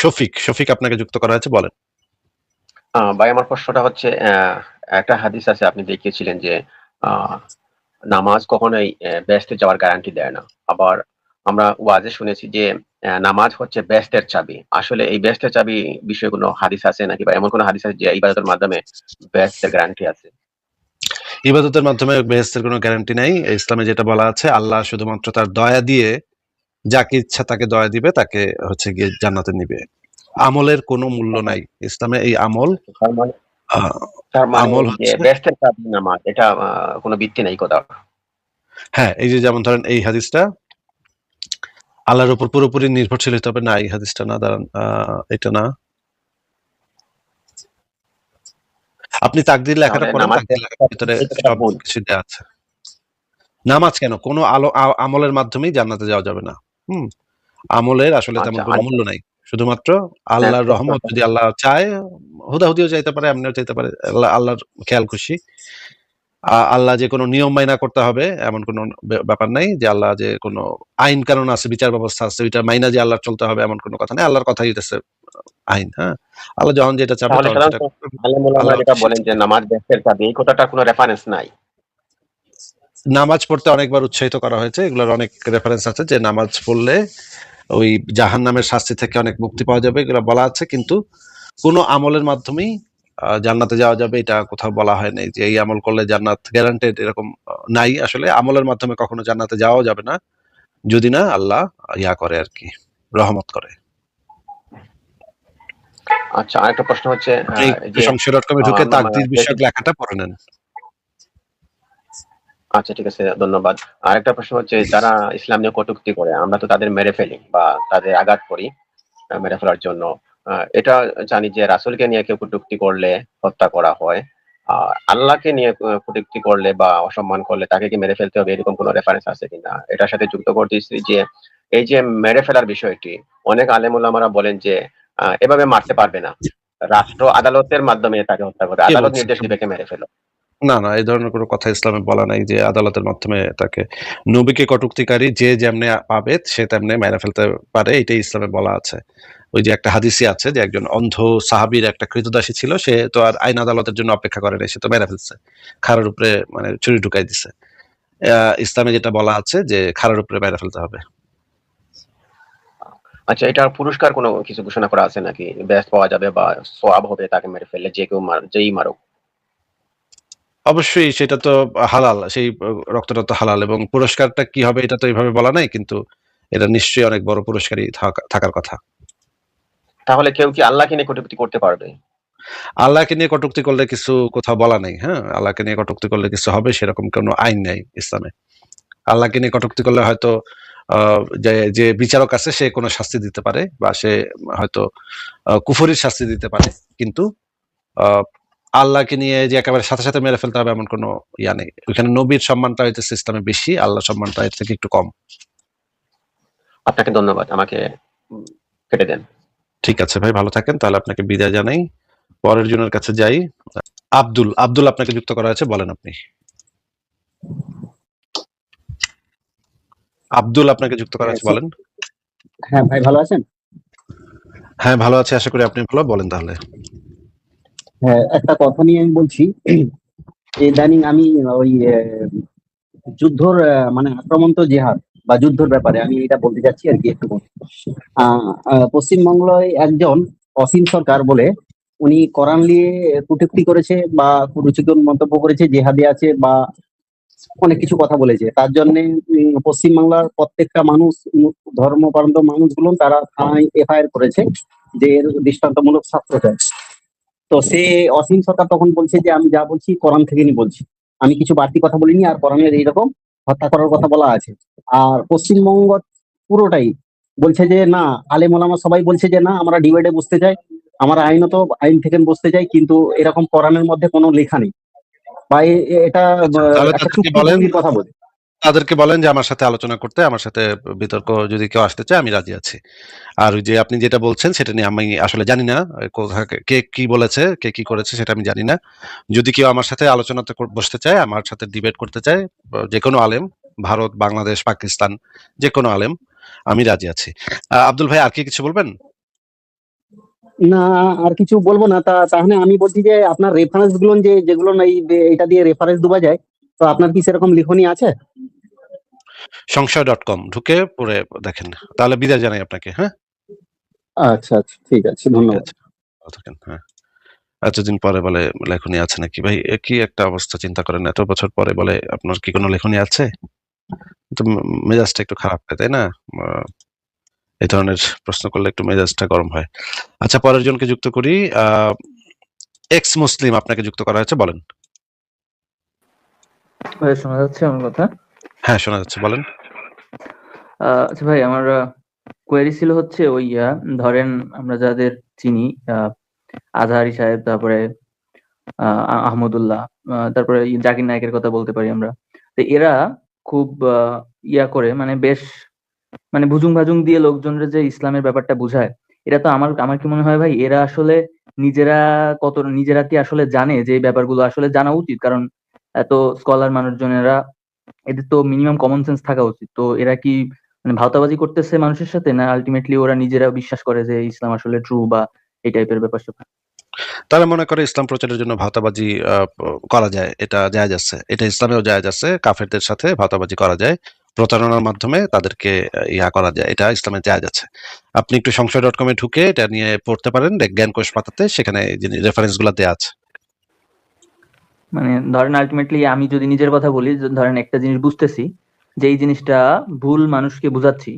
শফিক শফিক আপনাকে যুক্ত করা হয়েছে বলেন। ভাই আমার প্রশ্নটা হচ্ছে একটা হাদিস আছে আপনি দেখিয়েছিলেন যে নামাজ কখনোই বেস্টে যাওয়ার গ্যারান্টি দেয় না। আবার আমরা ওয়াজে শুনেছি যে নামাজ হচ্ছে বেস্টের চাবি। আসলে এই বেস্টের চাবি বিষয়ে কোনো হাদিস আছে নাকি? বা এমন কোনো হাদিস আছে যে ইবাদতের মাধ্যমে বেস্টের গ্যারান্টি আছে? ইবাদতের মাধ্যমে বেহেস্তের কোনো গ্যারান্টি নাই। ইসলামে যেটা বলা আছে আল্লাহ শুধুমাত্র তার দয়া দিয়ে যাকে ইচ্ছা তাকে দয়া দিবে তাকে হচ্ছে গিয়ে জান্নাতে নিবে। আমলের কোনো মূল্য নাই। ইসলামে এই আমল মানে মানে আমল এটা কোনো ভিত্তি নাই কোথাও। হ্যাঁ এই যে যেমন ধরেন এই হাদিসটা আল্লাহর উপর পুরোপুরি নির্ভরশীল হতে হবে। না এই হাদিসটা না দাঁড়ান এটা না। আপনি তাকদির লেখাটা পড়েন নামাজ তাকদির লেখার ভিতরে সব কিছু দেওয়া আছে। নামাজ কেন? কোনো আলো আমলের মাধ্যমেই জান্নাতে যাওয়া যাবে না। হুম আমলের আসলে তেমন আচ্ছা, কোনো মূল্য নাই। শুধুমাত্র আল্লাহর হ্যাঁ, রহমত যদি আল্লাহ চায় হুদাহুদিও চাইতে পারে এমনিও চাইতে পারে আল্লাহ আল্লাহর খেয়াল খুশি। আ- আল্লাহ যে কোনো নিয়ম মাইনা করতে হবে এমন কোনো ব্যাপার নাই যে আল্লাহ যে কোনো আইন কানুন আছে বিচার ব্যবস্থা আছে ওইটা মাইনা যে আল্লাহর চলতে হবে এমন কোনো কথা নেই। আল্লাহর কথাই হইতেছে আইন হ্যাঁ? আল্লাহ যখন যেটা চাবে তাহলে তখন সেটা সাধারণত করবে। আলেম ওলামারা আল্লাহ যেটা খুশি। বলেন যে নামাজ বেস্টের চাবি এই কথাটার কোনো রেফারেন্স নাই। নামাজ পড়তে অনেকবার উৎসাহিত করা হয়েছে। এগুলোর অনেক রেফারেন্স আছে যে নামাজ পড়লে ওই জাহান নামের শাস্তি থেকে অনেক মুক্তি পাওয়া যাবে এগুলো বলা আছে। কিন্তু কোনো আমলের মাধ্যমেই জান্নাতে যাওয়া যাবে এটা কোথাও বলা হয় নাই যে এই আমল করলে জান্নাত গ্যারান্টেড এরকম নাই। আসলে আমলের মাধ্যমে কখনো জান্নাতে যাওয়া যাবে না। যদি না আল্লাহ ইয়া করে আর কি রহমত করে। আচ্ছা আরেকটা প্রশ্ন হচ্ছে ঢুকে তাকদির মানে- বিষয়ক লেখাটা পড়ে নেন। আচ্ছা ঠিক আছে ধন্যবাদ। আরেকটা প্রশ্ন হচ্ছে যারা ইসলাম নিয়ে কটূক্তি করে আমরা তো তাদের মেরে ফেলি বা তাদের আঘাত করি মেরে ফেলার জন্য। এটা জানি যে রাসূলকে নিয়ে কেউ কটূক্তি করলে হত্যা করা হয়। আর আল্লাহকে নিয়ে কটূক্তি করলে বা অসম্মান করলে তাকে কি মেরে ফেলতে হবে এরকম কোনো রেফারেন্স আছে কিনা? এটার সাথে যুক্ত করতেছি যে এই যে মেরে ফেলার বিষয়টি অনেক আলেমুল্লামারা বলেন যে এভাবে মারতে পারবে না। রাষ্ট্র আদালতের মাধ্যমে তাকে হত্যা করে আদালত নির্দেশ দিবে মেরে ফেলো না না, এই ধরনের কোনো কথা ইসলামে বলা নাই যে আদালতের মাধ্যমে তাকে নবীকে কটুক্তিকারী যে যেমনে পাবে সে তেমনে মেরে ফেলতে পারে, এটাই ইসলামে বলা আছে। ওই যে একটা হাদিসি আছে যে একজন অন্ধ সাহাবীর একটা কৃতদাসী ছিল, সে তো আর আইন আদালতের জন্য অপেক্ষা করে নাই, সে তো মেরে ফেলছে, খাড়ার উপরে মানে ছুরি ঢুকাই দিছে। ইসলামে যেটা বলা আছে যে খাড়ার উপরে মেরে ফেলতে হবে। আচ্ছা এটার পুরস্কার কোনো কিছু ঘোষণা করা আছে নাকি? বেস্ট পাওয়া যাবে বা সোয়াব হবে তাকে মেরে ফেললে, যে কেউ যেই মারুক। অবশ্যই সেটা তো হালাল সেই রক্তটা তো হালাল এবং পুরস্কারটা কি হবে এটা তো এইভাবে বলা নাই কিন্তু এটা নিশ্চয়ই অনেক বড় পুরস্কারই থাকা- থাকার কথা। তাহলে কেউ কি আল্লাহকে নিয়ে কটূক্তি করতে পারবে? আল্লাহকে নিয়ে কটুক্তি করলে কিছু কোথাও বলা নেই হ্যাঁ? আল্লাহকে নিয়ে কটুক্তি করলে কিছু হবে সেরকম কোনো আইন নেই ইসলামে। আল্লাহকে নিয়ে কটুক্তি করলে হয়তো আহ, যে যে বিচারক আছে সে কোনো শাস্তি দিতে পারে বা সে হয়তো কুফরির শাস্তি দিতে পারে কিন্তু আহ, আল্লাহকে নিয়ে যে একেবারে সাথে সাথে মেরে ফেলতে হবে এমন কোনো ইয়া নেই। ওইখানে নবীর সম্মানটা হইতেছে ইসলামে বেশি আল্লাহ সম্মানটা এর থেকে একটু কম। আপনাকে ধন্যবাদ আমাকে কেটে দেন। ঠিক আছে ভাই ভালো থাকেন তাহলে আপনাকে বিদায় জানাই। পরের জনের কাছে যাই। আব্দুল আব্দুল আপনাকে যুক্ত করা আছে বলেন আপনি। আব্দুল আপনাকে যুক্ত করা আছে বলেন। হ্যাঁ ভাই ভালো আছেন? হ্যাঁ ভালো আছে আশা করি আপনি ভালো বলেন তাহলে। হ্যাঁ একটা কথা নিয়ে আমি বলছি। যে ইদানিং আমি, ওই যুদ্ধর মানে আক্রমণ তো জেহাদ বা যুদ্ধর ব্যাপারে আমি এটা বলতে চাচ্ছি আর কি একটু পশ্চিমবাংলায় একজন অসীম সরকার বলে উনি কোরআন নিয়ে কটূক্তি করেছে বা রুচিকর মন্তব্য করেছে, জেহাদি আছে বা অনেক কিছু কথা বলেছে। তার জন্য পশ্চিমবাংলার প্রত্যেকটা মানুষ, ধর্মপ্রান্ত মানুষগুলো তারা থানায় এফআইআর করেছে যে দৃষ্টান্তমূলক চায় তো সে অসীম সরকার তখন বলছে যে আমি যা বলছি কোরআন থেকে নি বলছি। আমি কিছু বাড়তি কথা বলিনি আর কোরআনের এইরকম হত্যা করার কথা বলা আছে। আর পশ্চিমবঙ্গ পুরোটাই বলছে যে না আলেম ওলামা সবাই বলছে যে না আমরা ডিবেটে বসতে চাই আমরা আইনত আইন থেকে বসতে চাই কিন্তু এরকম কোরআনের মধ্যে কোনো লেখা নেই। বা এটা কথা বলে। তাদেরকে বলেন যে আমার সাথে আলোচনা করতে, আমার সাথে বিতর্ক যদি কেউ আসতে চায়, আমি রাজি আছি। আর ওই যে আপনি যেটা বলছেন, সেটা নিয়ে আমি আসলে জানি না কে কি বলেছে, কে কি করেছে, সেটা আমি জানি না। যদি কেউ আমার সাথে আলোচনাতে কর- বসতে চায়, আমার সাথে ডিবেট করতে চায়, যে কোনো আলেম, ভারত, বাংলাদেশ, পাকিস্তান, যে কোনো আলেম, আমি রাজি আছি। আব্দুল ভাই, আর কি কিছু বলবেন? না, আর কিছু বলব না। তা, তাহলে আমি বলছি যে, আপনার রেফারেন্সগুলো যে, যেগুলো এই এটা দিয়ে রেফারেন্স দেওয়া যায়, তো আপনার কি সেরকম লিখনি আছে? সংশয় ডট কম ঢুকে পরে দেখেন। তাহলে বিদায় জানাই আপনাকে হ্যাঁ? আচ্ছা আচ্ছা ঠিক আছে ধন্যবাদ। আচ্ছা, থাকেন হ্যাঁ। এতদিন পরে বলে লেখনী আছে নাকি ভাই? কি একটা অবস্থা চিন্তা করেন এত বছর পরে বলে আপনার কি কোনো লেখনী আছে? তো মেজাজটা একটু খারাপ হয় তাই না? এই ধরনের প্রশ্ন করলে একটু মেজাজটা গরম হয়। আচ্ছা পরের জনকে যুক্ত করি। আহ এক্স মুসলিম আপনাকে যুক্ত করা হয়েছে বলেন। শোনা যাচ্ছে আমার কথা? হ্যাঁ শোনা যাচ্ছে বলেন। আচ্ছা ভাই আমার কোয়েরি ছিল হচ্ছে ওই ধরেন আমরা যাদের চিনি আজহারি সাহেব তারপরে আহ, আহমদুল্লাহ তারপরে জাকির নায়কের কথা বলতে পারি আমরা। তো এরা খুব ইয়া করে মানে বেশ মানে ভুজুং ভাজুং দিয়ে লোকজনের যে ইসলামের ব্যাপারটা বুঝায় এটা তো আমার আমার কি মনে হয় ভাই এরা আসলে নিজেরা কত নিজেরা কি আসলে জানে যে ব্যাপারগুলো আসলে জানা উচিত? কারণ এত স্কলার মানুষজনেরা এদের তো মিনিমাম কমন সেন্স থাকা উচিত। তো এরা কি মানে ভাওতাবাজি করতেছে মানুষের সাথে, না আলটিমেটলি ওরা নিজেরা বিশ্বাস করে যে ইসলাম আসলে ট্রু বা এই টাইপের ব্যাপার স্যাপার? তারা মনে করে ইসলাম প্রচারের জন্য ভাতাবাজি করা যায়, এটা জায়েজ আছে এটা ইসলামেও জায়েজ আছে কাফেরদের সাথে ভাতাবাজি করা যায়, প্রতারণার মাধ্যমে তাদেরকে ইয়া করা যায়, এটা ইসলামে জায়েজ আছে আপনি একটু সংশয় ডট কমে ঢুকে এটা নিয়ে পড়তে পারেন জ্ঞান কোষ পাতাতে, সেখানে রেফারেন্সগুলা দেওয়া আছে। মানে ধরেন আলটিমেটলি আমি যদি নিজের কথা বলি ধরেন একটা জিনিস বুঝতেছি যে এই জিনিসটা ভুল মানুষকে বুঝাচ্ছি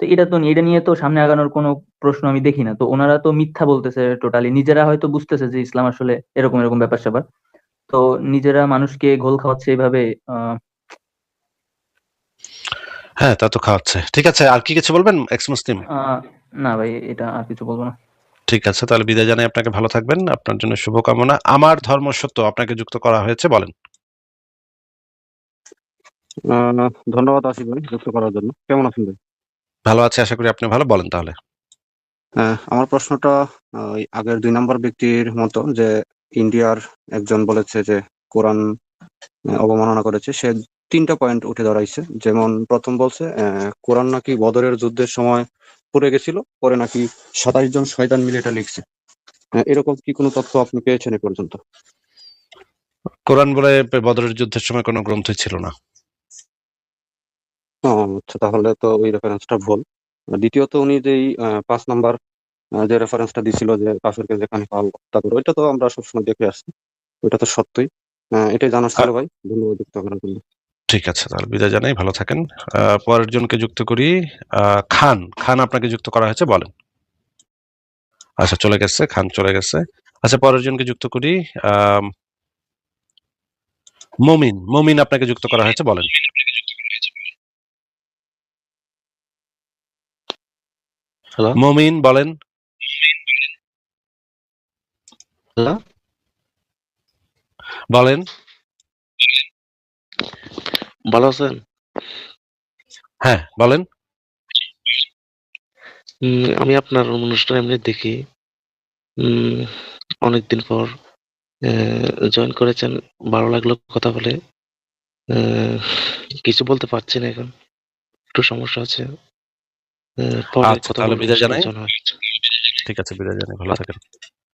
তো এটা তো এটা নিয়ে তো সামনে আগানোর কোনো প্রশ্ন আমি দেখি না। তো ওনারা তো মিথ্যা বলতেছে টোটালি নিজেরা হয়তো বুঝতেছে যে ইসলাম আসলে এরকম এরকম ব্যাপার স্যাপার। তো নিজেরা মানুষকে ঘোল খাওয়াচ্ছে এইভাবে হ্যাঁ তা তো খাওয়াচ্ছে। ঠিক আছে আর কি কিছু বলবেন এক্স মুসলিম না ভাই এটা আর কিছু বলব না। ঠিক আছে তাহলে বিদায় জানাই আপনাকে ভালো থাকবেন আপনার জন্য শুভকামনা। আমার ধর্ম সত্য আপনাকে যুক্ত করা হয়েছে বলেন। ধন্যবাদ আশিক ভাই যুক্ত করার জন্য। কেমন আছেন ভাই? ভালো আছে আশা করি আপনি ভালো বলেন তাহলে। আমার প্রশ্নটা ওই আগের দুই নম্বর ব্যক্তির মতো যে ইন্ডিয়ার একজন বলেছে যে কোরআন অবমাননা করেছে সে তিনটা পয়েন্ট উঠে দাঁড়াইছে। যেমন প্রথম বলছে আহ, কোরআন নাকি বদরের যুদ্ধের সময় পড়ে গেছিল পরে নাকি সাতাশ জন শয়তান মিলে এটা লিখছে। এরকম কি কোনো তথ্য আপনি পেয়েছেন এ পর্যন্ত? কোরআন বলে বদরের যুদ্ধের সময় কোনো গ্রন্থই ছিল না। ও আচ্ছা তাহলে তো ওই রেফারেন্সটা ভুল। দ্বিতীয়ত উনি যেই পাঁচ নাম্বার যে রেফারেন্সটা দিছিল যে কাফেরকে যেখানে পাল করে ওইটা তো আমরা সবসময় দেখে আসছি। ওইটা তো সত্যই। এটাই জানার ছিল ভাই। ধন্যবাদ যুক্ত করার জন্য। ঠিক আছে তাহলে বিদায় জানাই ভালো থাকেন। আহ, পরের জনকে যুক্ত করি খান খান আপনাকে যুক্ত করা হয়েছে বলেন। আচ্ছা চলে গেছে খান চলে গেছে। আচ্ছা পরের জনকে যুক্ত করি মমিন মমিন আপনাকে যুক্ত করা হয়েছে বলেন। হ্যালো। মমিন বলেন। হ্যালো। বলেন। ভালো আছেন? হ্যাঁ বলেন। আমি আপনার অনুষ্ঠান এমনি দেখি। অনেকদিন পর জয়েন করেছেন ভালো লাগল কথা বলে। কিছু বলতে পারছি না এখন। একটু সমস্যা আছে। পরে আচ্ছা, কথা তাহলে জানাই। ঠিক আছে বিদায় জানাই ভালো থাকেন।